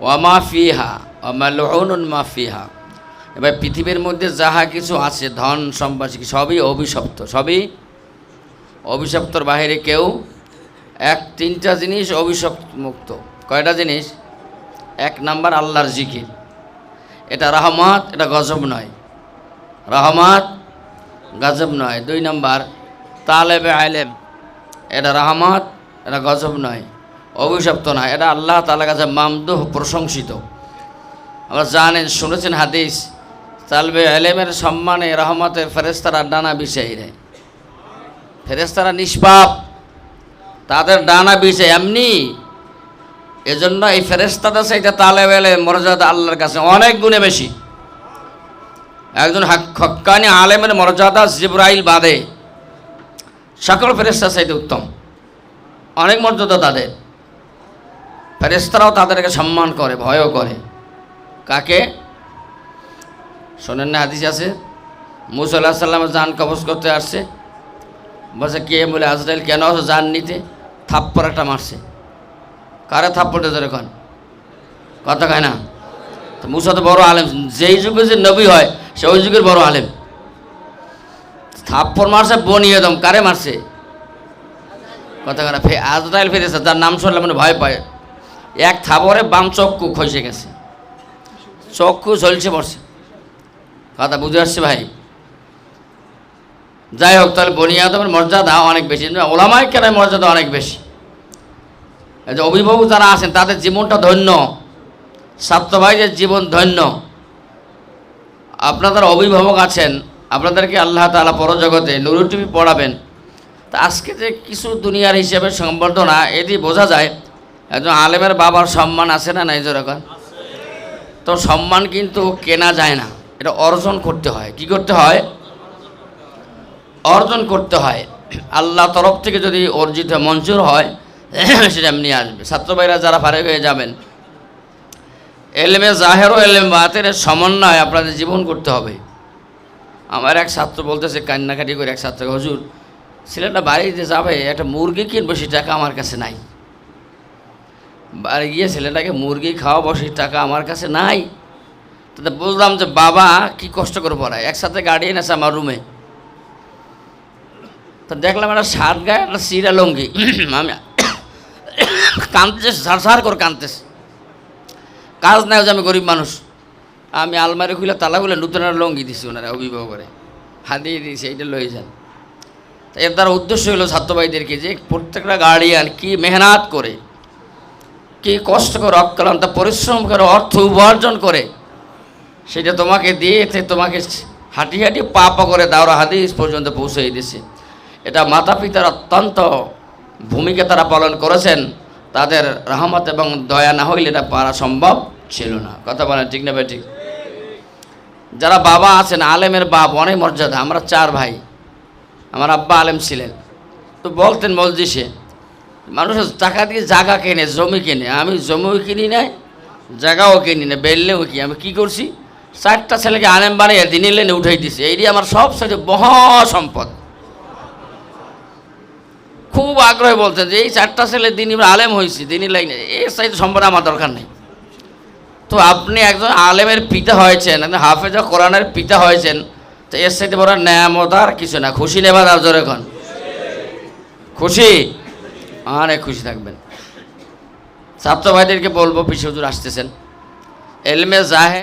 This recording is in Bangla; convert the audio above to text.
ওয়ামা ফিহা ওয়ামালউনুন মা ফিহা। এবার পৃথিবীর মধ্যে যাহা কিছু আছে, ধন, সম্পদ সবই অভিশপ্ত, সবই অভিশপ্তর বাহিরে কেউ এক, তিনটা জিনিস অভিশপ্ত মুক্ত। কয়টা জিনিস? এক নাম্বার আল্লাহর জিকির। এটা রহমত, এটা গজব নয়। রহমত, গজব নয়। দুই নাম্বার, তালেবে আলেম এটা রহমত, এটা গজব নয়। অভিশপ্ত নয় এটা আল্লাহ তালার কাছে মামদুহ, প্রশংসিত। আমরা জানেন শুনেছেন হাদিস, তালবে আলেমের সম্মানে রহমতের ফেরেস্তারা ডানা বিষয় দেয়। ফেরেস্তারা নিষ্পাপ। তাদের ডানা বিষয় এমনি। এজন্য এই ফেরেস্তাদের সাইতে তালেব এলেম, মর্যাদা আল্লাহর কাছে অনেক গুণে বেশি। একজন হাক- হক্কানি আলেমের মর্যাদা জিব্রাইল বাদে। সকল ফেরেস্তার সাইতে উত্তম। অনেক মর্যাদা তাদের। ফেরেস্তারাও তাদেরকে সম্মান করে, ভয়ও করে। কাকে? শোনেন না, হাদিস আছে। মুসাল্লাহ সাল্লামের জান কবজ করতে আসছে। বলছে, কে বলে, আজরাইল কেন আসো জান নিতে? থাপ্পড় একটা মারছে। কারে থাপ্পড় দিতে এখন কথা কয় না। তো মুসা তো বড় আলেম। যেই যুগে যে নবী হয়, সে ওই যুগের বড় আলেম। থাপ্পড় মারছে বনিয়ে দম কারে মারছে? কথা কয় না আজরাইল ফেরেছে যার নাম শুনলে মানে ভয় পায়। এক থাপড়ে বাম চক্ষু খসে গেছে। চক্ষু ঝলছে পড়ছে। কথা বুঝে আসছে ভাই? যাই হোক, তাহলে বনিয়াদমের মর্যাদা অনেক বেশি। ওলামায় কেন মর্যাদা অনেক বেশি। যে অভিভাবক যারা আছেন, তাদের জীবনটা ধন্য। ছাত্র ভাইদের জীবন ধন্য। আপনাদের অভিভাবক আছেন, আপনাদেরকে আল্লাহ তালা পরজগতে নুরু টিভি পড়াবেন। তা আজকে যে কিছু দুনিয়ার হিসেবে সম্বর্ধনা, এটি বোঝা যায় একজন আলেমের বাবার সম্মান আছে না নাই যেরকম তো সম্মান কিন্তু কেনা যায় না। এটা অর্জন করতে হয়। কি করতে হয়? অর্জন করতে হয়। আল্লাহ তরফ থেকে যদি অর্জিত মঞ্জুর হয়, সেটা এমনি আসবে। ছাত্র ভাইরা যারা ফারে হয়ে যাবেন, এলেমে জাহের ও এলেম বাতের সমন্বয় আপনাদের জীবন করতে হবে। আমার এক ছাত্র বলতেছে, কান্নাকাটি করে এক ছাত্র হজুর, ছেলেটা বাড়িতে যাবে, একটা মুরগি কিনবো, সে টাকা আমার কাছে নাই। বাড়ি গিয়ে ছেলেটাকে মুরগি খাওয়া সেই টাকা আমার কাছে নাই। তাতে বুঝলাম যে বাবা কি কষ্ট করে পড়ায়। একসাথে গাড়ি এনেছে আমার রুমে তো দেখলাম একটা শার্ট গায়ে একটা সিরা লঙ্গি। আমি কাঁদতেছে, ঝাড় করে কাঁদতেছে। কাজ নাই যে আমি গরিব মানুষ। আমি আলমারি খুলে তালা খুলে নতুন একটা লঙ্গি দিছি ওনারা, অভিভাবকরে। হাতিয়ে দিয়েছি, এইটা লয়ে যান। এর দ্বারা উদ্দেশ্য হলো ছাত্রভাইদেরকে যে প্রত্যেকটা গার্ডিয়ান কি মেহনত করে কি কষ্ট করে অক্লান্ত পরিশ্রম করে অর্থ উপার্জন করে, সেটা তোমাকে দিয়েছে তোমাকে হাঁটি হাঁটি পাপা করে দাওরা হাদিস পর্যন্ত পৌঁছে দিয়েছে এটা মাতা পিতার অত্যন্ত ভূমিকা তারা পালন করেছেন। তাদের রহমত এবং দয়া না হইলে এটা পারা সম্ভব ছিল না। কথা বলেন ঠিক না ভাই, ঠিক? যারা বাবা আছেন, আলেমের বাপ, অনেক মর্যাদা। আমরা চার ভাই। আমার আব্বা আলেম ছিলেন। তো বলতেন মসজিষে মানুষের টাকা দিয়ে জায়গা কেনে, জমি কেনে। আমি জমিও কিনি নাই জায়গাও কিনি না বেললেও কি? আমি কি করছি? চারটা ছেলেকে আলেম বানিয়ে দিনে লেনে উঠাই দিছি। এইটি আমার সব সাথে মহা সম্পদ খুব আগ্রহে বলতেন যে, এই চারটা ছেলে দিনই আলেম হয়েছি দিনই লাইনে এর সাইডে সম্পদ আমার দরকার নেই। তো আপনি একজন আলেমের পিতা হয়েছেন একজন হাফেজা কোরআনের পিতা হয়েছেন, তো এর সাথে বড় ন্যায়ামত আর কিছু না। খুশি নেবার জোরে এখন খুশি? অনেক খুশি থাকবেন। ছাত্র ভাইদেরকে বলব পিছিয়ে হুজুর আসতেছেন। এলমে জাহে